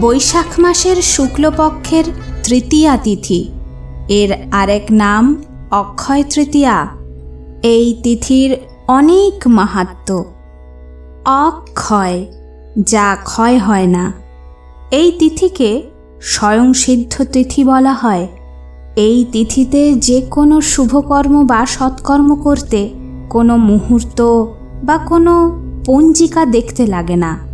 বৈশাখ মাসের শুক্লপক্ষের তৃতীয়া তিথি। এর আরেক নাম অক্ষয় তৃতীয়া। এই তিথির অনেক মাহাত্ম্য অক্ষয়, যা ক্ষয় হয় না। এই তিথিকে স্বয়ংসিদ্ধ তিথি বলা হয়। এই তিথিতে যে কোনো শুভকর্ম বা সৎকর্ম করতে কোনো মুহূর্ত বা কোনো পঞ্জিকা দেখতে লাগে না।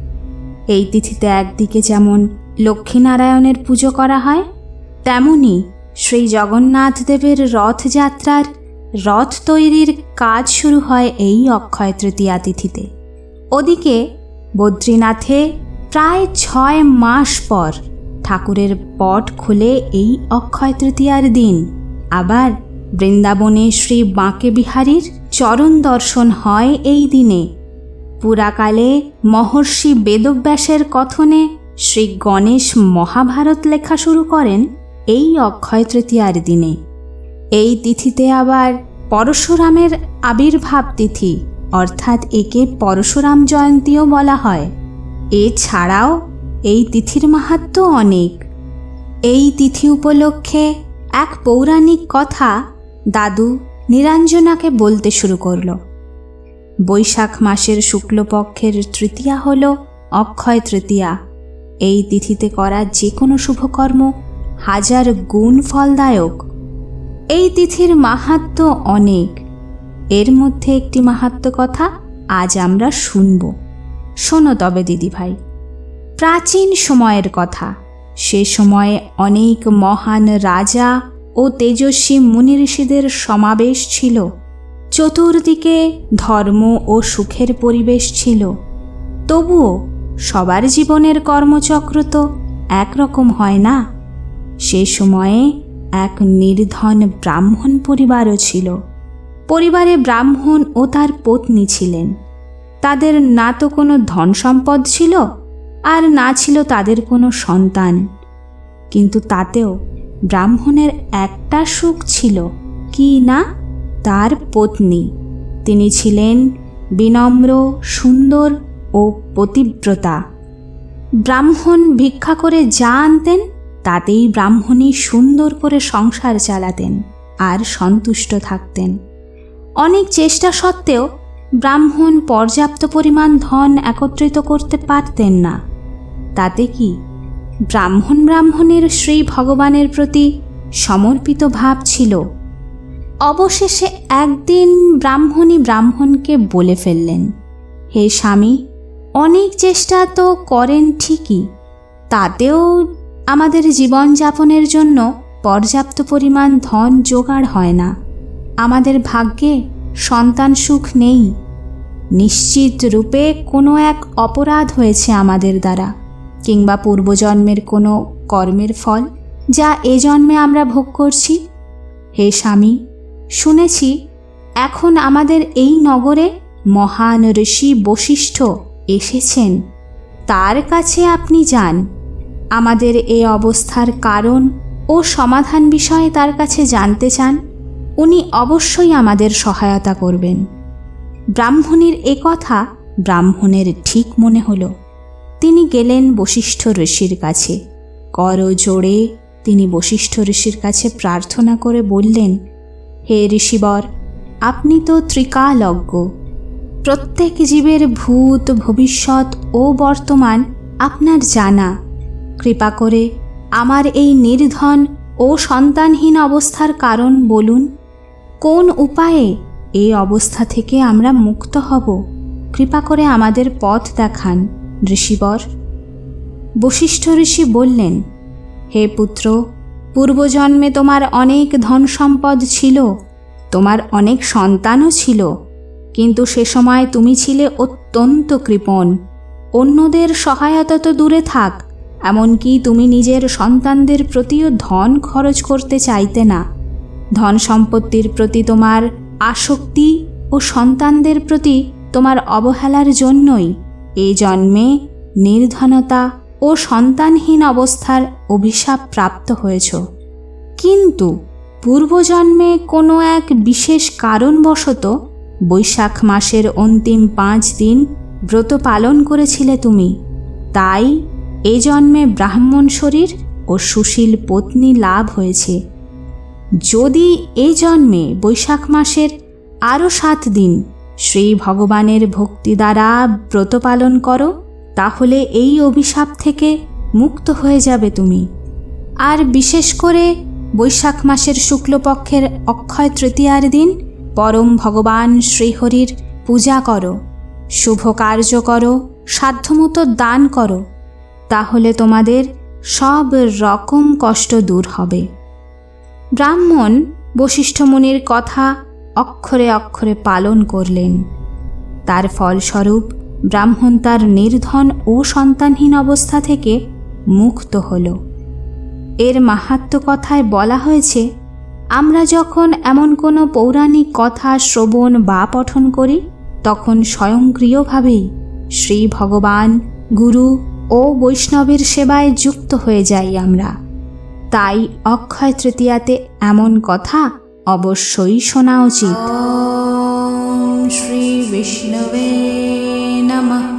এই তিথিতে একদিকে যেমন লক্ষ্মীনারায়ণের পুজো করা হয়, তেমনি শ্রী জগন্নাথ দেবের রথযাত্রার রথ তৈরির কাজ শুরু হয় এই অক্ষয় তৃতীয়া তিথিতে। ওদিকে বদ্রীনাথে প্রায় ছয় মাস পর ঠাকুরের পট খুলে এই অক্ষয় তৃতীয়ার দিন। আবার বৃন্দাবনে শ্রী বাঁকে বিহারীর চরণ দর্শন হয় এই দিনে। পুরাকালে মহর্ষি বেদব্যাসের কথনে শ্রী গণেশ মহাভারত লেখা শুরু করেন এই অক্ষয় তৃতীয়ার দিনে। এই তিথিতে আবার পরশুরামের আবির্ভাব তিথি, অর্থাৎ একে পরশুরাম জয়ন্তীও বলা হয়। এছাড়াও এই তিথির মাহাত্ম্য অনেক। এই তিথি উপলক্ষে এক পৌরাণিক কথা দাদু নিরঞ্জনাকে বলতে শুরু করল। বৈশাখ মাসের শুক্লপক্ষের তৃতীয়া হল অক্ষয় তৃতীয়া। এই তিথিতে করা যে কোনো শুভকর্ম হাজার গুণ ফলদায়ক। এই তিথির মাহাত্ম্য অনেক। এর মধ্যে একটি মাহাত্ম্য কথা আজ আমরা শুনব। শোনো তবে দিদিভাই। প্রাচীন সময়ের কথা। সে সময়ে অনেক মহান রাজা ও তেজস্বী মুনি ঋষিদের সমাবেশ ছিল। চতুর্দিকে ধর্ম ও সুখের পরিবেশ ছিল। তবুও সবার জীবনের কর্মচক্র তো একরকম হয় না। সে সময়ে এক নির্ধন ব্রাহ্মণ পরিবারও ছিল। পরিবারে ব্রাহ্মণ ও তার পত্নী ছিলেন। তাদের না তো কোনো ধন সম্পদ ছিল, আর না ছিল তাদের কোনো সন্তান। কিন্তু তাতেও ব্রাহ্মণের একটা সুখ ছিল, কি না? তার পত্নী। তিনি ছিলেন বিনম্র, সুন্দর ও পতিব্রতা। ব্রাহ্মণ ভিক্ষা করে যা আনতেন, তাতেই ব্রাহ্মণী সুন্দর করে সংসার চালাতেন আর সন্তুষ্ট থাকতেন। অনেক চেষ্টা সত্ত্বেও ব্রাহ্মণ পর্যাপ্ত পরিমাণ ধন একত্রিত করতে পারতেন না। তাতে কি? ব্রাহ্মণ ব্রাহ্মণের শ্রী ভগবানের প্রতি সমর্পিত ভাব ছিল। অবশেষে একদিন ব্রাহ্মণী ব্রাহ্মণকে বলে ফেললেন, হে স্বামী, অনেক চেষ্টা তো করেন ঠিকই, তাতেও আমাদের জীবনযাপনের জন্য পর্যাপ্ত পরিমাণ ধন জোগাড় হয় না। আমাদের ভাগ্যে সন্তান সুখ নেই। নিশ্চিত রূপে কোনো এক অপরাধ হয়েছে আমাদের দ্বারা, কিংবা পূর্বজন্মের কোনো কর্মের ফল যা এ জন্মে আমরা ভোগ করছি। হে স্বামী শুনেছি, এখন আমাদের এই নগরে মহান ঋষি বশিষ্ঠ এসেছেন। তার কাছে আপনি যান। আমাদের এ অবস্থার কারণ ও সমাধান বিষয়ে তার কাছে জানতে চান। উনি অবশ্যই আমাদের সহায়তা করবেন। ব্রাহ্মণীর এ কথা ব্রাহ্মণের ঠিক মনে হলো। তিনি গেলেন বশিষ্ঠ ঋষির কাছে। কর জোড়ে তিনি বশিষ্ঠ ঋষির কাছে প্রার্থনা করে বললেন হে ঋষিবর, আপনি তো ত্রিকালজ্ঞ। প্রত্যেক জীবের ভূত, ভবিষ্যৎ ও বর্তমান আপনার জানা। কৃপা করে আমার এই নির্ধন ও সন্তানহীন অবস্থার কারণ বলুন, কোন উপায়ে এই অবস্থা থেকে আমরা মুক্ত হব? কৃপা করে আমাদের পথ দেখান, ঋষিবর। বশিষ্ঠ ঋষি বললেন, হে পুত্র পূর্বজন্মে তোমার অনেক ধন সম্পদ ছিল, তোমার অনেক সন্তানও ছিল, কিন্তু সে সময় তুমি ছিলে অত্যন্ত কৃপণ। অন্যদের সহায়তা তো দূরে থাক, এমনকি তুমি নিজের সন্তানদের প্রতিও ধন খরচ করতে চাইতে না। ধন সম্পত্তির প্রতি তোমার আসক্তি ও সন্তানদের প্রতি তোমার অবহেলার জন্যই এই জন্মে নির্ধনতা ও সন্তানহীন অবস্থার অভিশাপ প্রাপ্ত হয়েছ। কিন্তু পূর্বজন্মে কোনো এক বিশেষ কারণবশত বৈশাখ মাসের অন্তিম পাঁচ দিন ব্রত পালন করেছিলে তুমি। তাই এ জন্মে ব্রাহ্মণ শরীর ও সুশীল পত্নী লাভ হয়েছে। যদি এই জন্মে বৈশাখ মাসের আরও সাত দিন শ্রী ভগবানের ভক্তি দ্বারা ব্রত পালন করো তাহলে এই অভিশাপ থেকে মুক্ত হয়ে যাবে তুমি। আর বিশেষ করে বৈশাখ মাসের শুক্লপক্ষের অক্ষয় তৃতীয়ার দিন পরম ভগবান শ্রীহরির পূজা করো, শুভ কার্য করো, সাধ্যমতো দান করো, তাহলে তোমাদের সব রকম কষ্ট দূর হবে। ব্রাহ্মণ বশিষ্ঠ মুনির কথা অক্ষরে অক্ষরে পালন করলেন। তার ফলস্বরূপ ব্রাহ্মণ তার নির্ধন ও সন্তানহীন অবস্থা থেকে মুক্ত হল। এর মাহাত্ম কথায় বলা হয়েছে, আমরা যখন এমন কোনো পৌরাণিক কথা শ্রবণ বা পঠন করি, তখন স্বয়ংক্রিয়ভাবেই শ্রী ভগবান, গুরু ও বৈষ্ণবের সেবায় যুক্ত হয়ে যাই আমরা। তাই অক্ষয় তৃতীয়াতে এমন কথা অবশ্যই শোনা উচিত। শ্রী বিষ্ণবে नमः